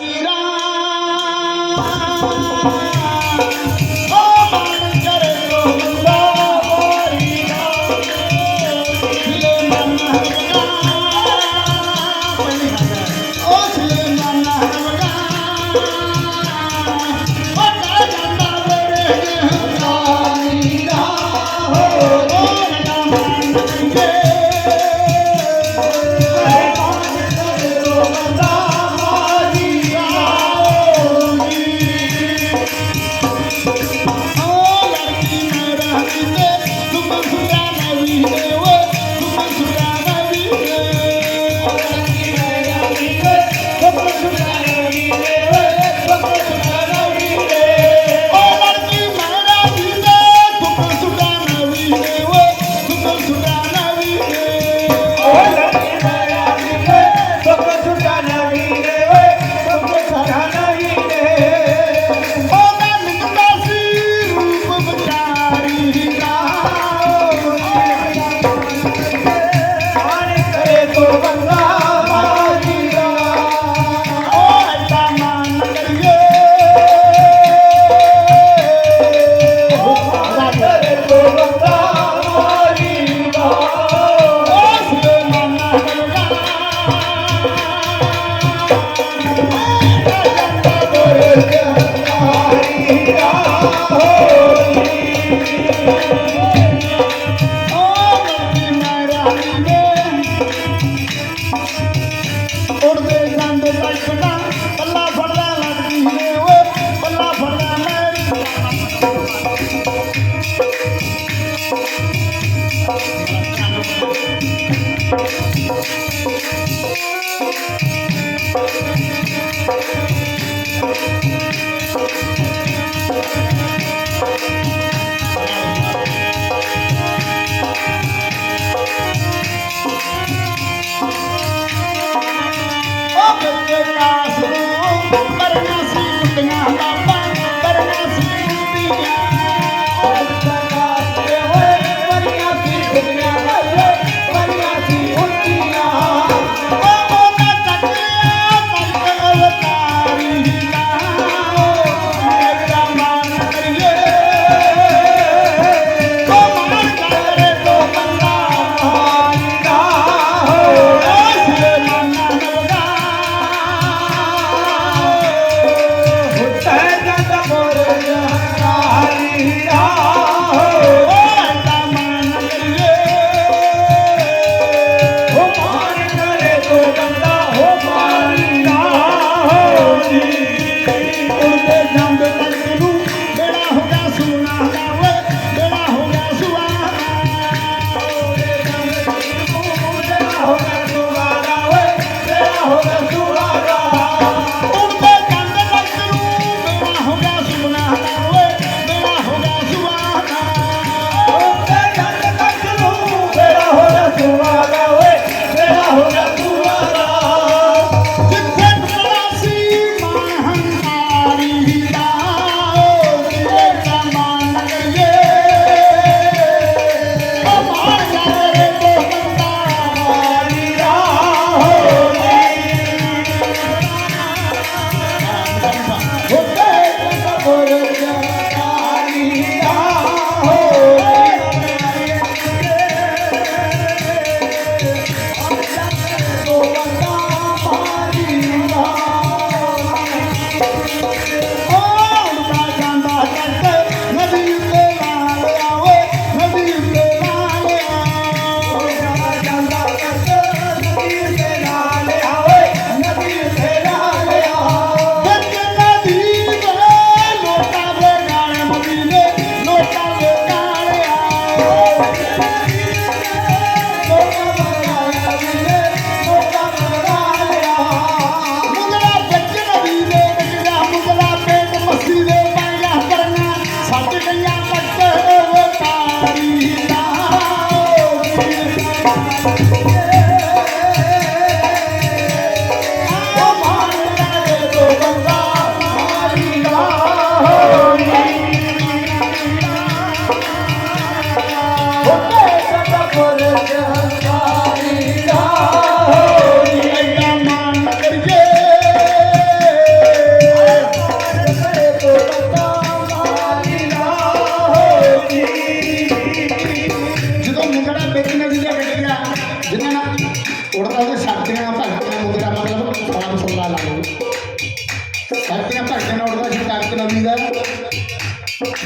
ਉੜਦੇ কাছে Luna. ਸਾਥੀਆਂ ਭਗਤਾਂ ਨਾਲ ਉੱਠਦਾ ਸੀ ਕਾਰਕ ਨਵੀ ਦਾ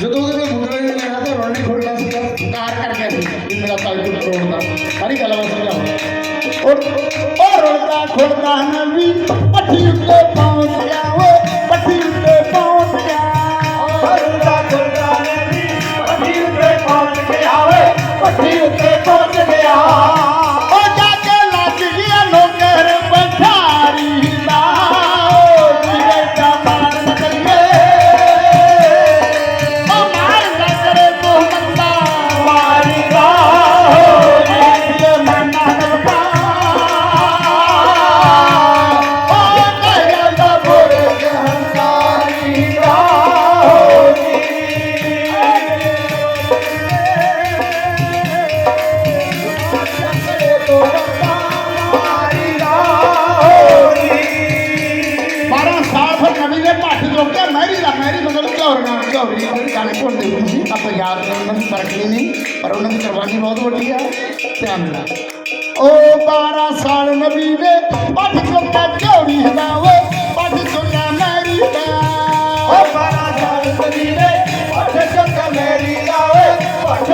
ਜਦੋਂ ਉਹਦੇ ਕੋਲ ਮੁੰਡੇ ਨੇ ਲੈਣਾ ਤੇ ਰੋਣ ਨਹੀਂ ਖੋਲਣਾ ਸੀਗਾ ਕਾਰ ਕਰ ਗਿਆ ਸੀ ਵੀ ਮੇਰਾ ਤਾਈ ਤੋਂ ਤੋੜਦਾ ਸਾਰੀ ਗੱਲ ਬਸ ਸਮਝਾਓ ਉਹ ਉਹ ਰੋਲਦਾ ਖੋਲਦਾ ਨਵੀ ਪੱਠੀ ਉੱਤੇ ਪਹੁੰਚ ਗਿਆ, ਓਏ ਪੱਠੀ ਉੱਤੇ ਪਹੁੰਚ ਗਿਆ। ਰੋਲਦਾ ਖੋਲਦਾ ਨਵੀ ਪੱਠੀ ਉੱਤੇ ਪਹੁੰਚ ਗਿਆ, ਓਏ ਪੱਠੀ ਉੱਤੇ ਪਹੁੰਚ ਗਿਆ। ਝੌਰੀਆਂ ਝੌਰੀ ਜਿਹੜੀ ਗਾਣੇ ਭੁੱਲਦੇ ਹੁੰਦੇ ਸੀ, ਆਪਾਂ ਯਾਦ ਨਹੀਂ, ਉਹਨਾਂ ਦੀ ਫ਼ਰਕ ਨਹੀਂ ਪਰ ਉਹਨਾਂ ਦੀ ਕੁਰਬਾਨੀ ਬਹੁਤ ਵੱਡੀ ਆ, ਧਿਆਨ ਨਾਲ। ਉਹ 12 ਸਾਲ ਨਬੀ ਦੇ ਪੱਟ ਜੋਗਿਆ ਝੌਰੀ ਹਲਾਵੇ ਪੱਟ ਜੋਗਿਆ ਮੈਰੀ ਦਾ। ਉਹ 12 ਸਾਲ ਨਬੀ ਦੇ ਪੱਟ ਜੋਗਿਆ ਮੈਰੀ ਦਾ ਓਏ ਪੱਟ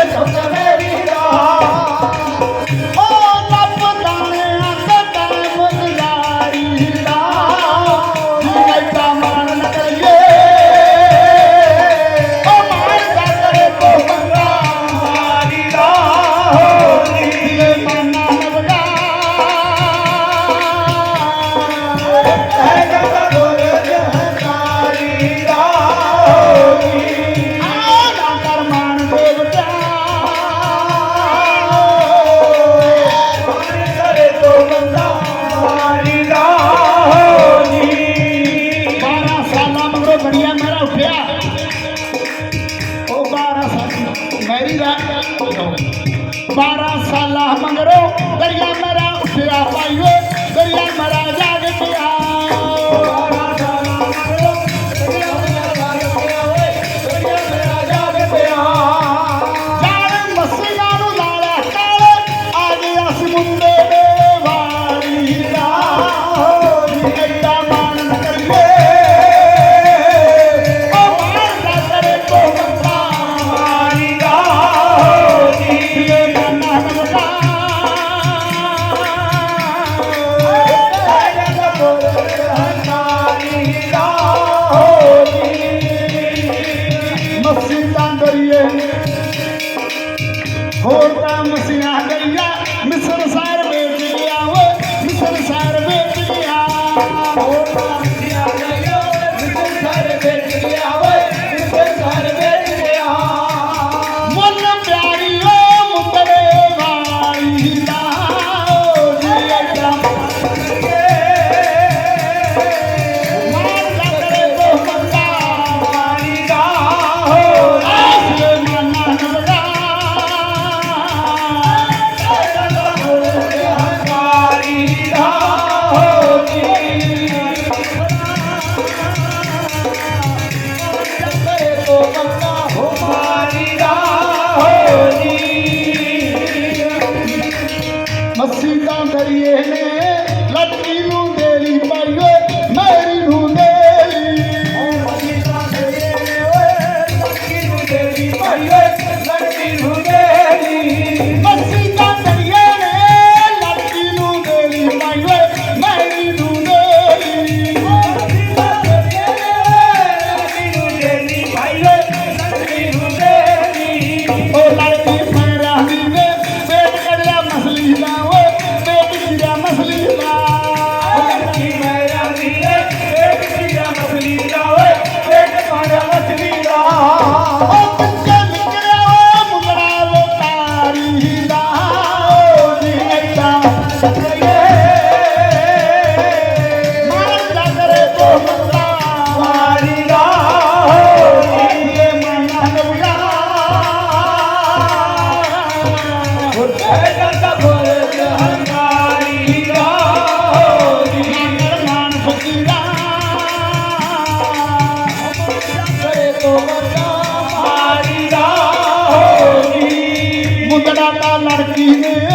Amen.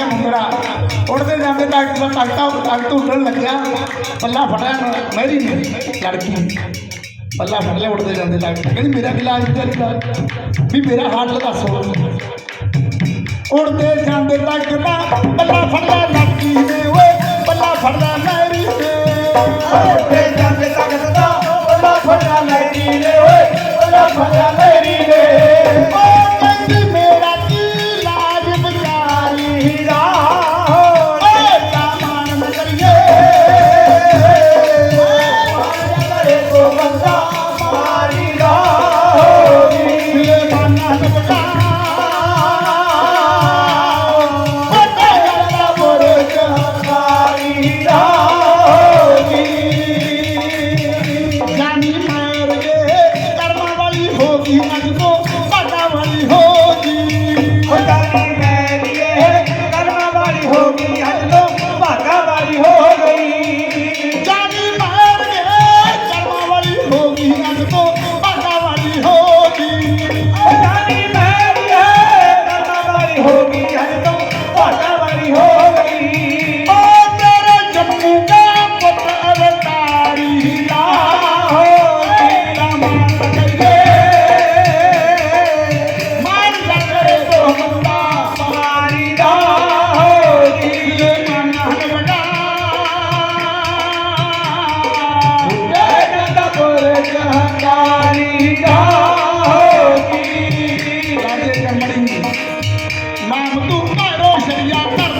ਗਿਆ ਮੁੰਦਰਾ ਉੜਦੇ ਜਾਂਦੇ ਤੱਕ ਤੱਕਤਾ ਤੱਕਤ ਉੱਡਣ ਲੱਗਿਆ। ਪੱਲਾ ਫੜਿਆ ਮੈਰੀ ਨੇ ਲੜਕੀ ਪੱਲਾ ਫੜ ਲਿਆ, ਉੱਡਦੇ ਜਾਂਦੇ ਤੱਕ ਕਹਿੰਦੀ, ਮੇਰਾ ਇਲਾਜ ਕਰੀ ਦਾ ਵੀ ਮੇਰਾ ਹਾਲ ਦੱਸੋ ਉੜਦੇ ਜਾਂਦੇ ਤੱਕਦਾ ਪੱਲਾ ਫੜਦਾ ਲੜਕੀ ਨੇ, ਓਏ, ਪੱਲਾ ਫੜਦਾ ਮੈਰੀ ਨੇ। ਉੜਦੇ ਜਾਂਦੇ ਤੱਕਦਾ ਪੱਲਾ ਫੜਦਾ ਲੜਕੀ ਨੇ, ਓਏ, ਪੱਲਾ ਫੜਦਾ ਮੈਰੀ ਨੇ।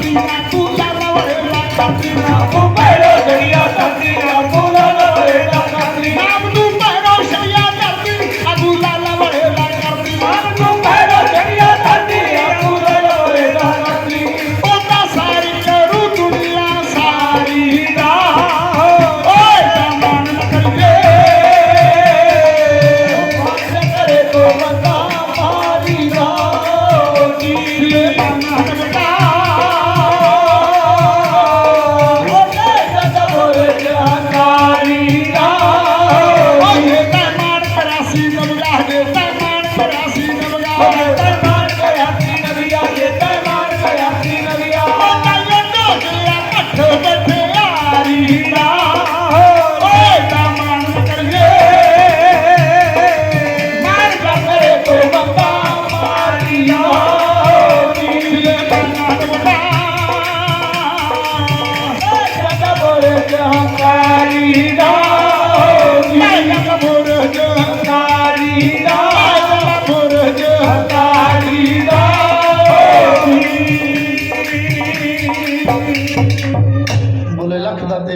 Katrina, Katrina, Katrina, Katrina,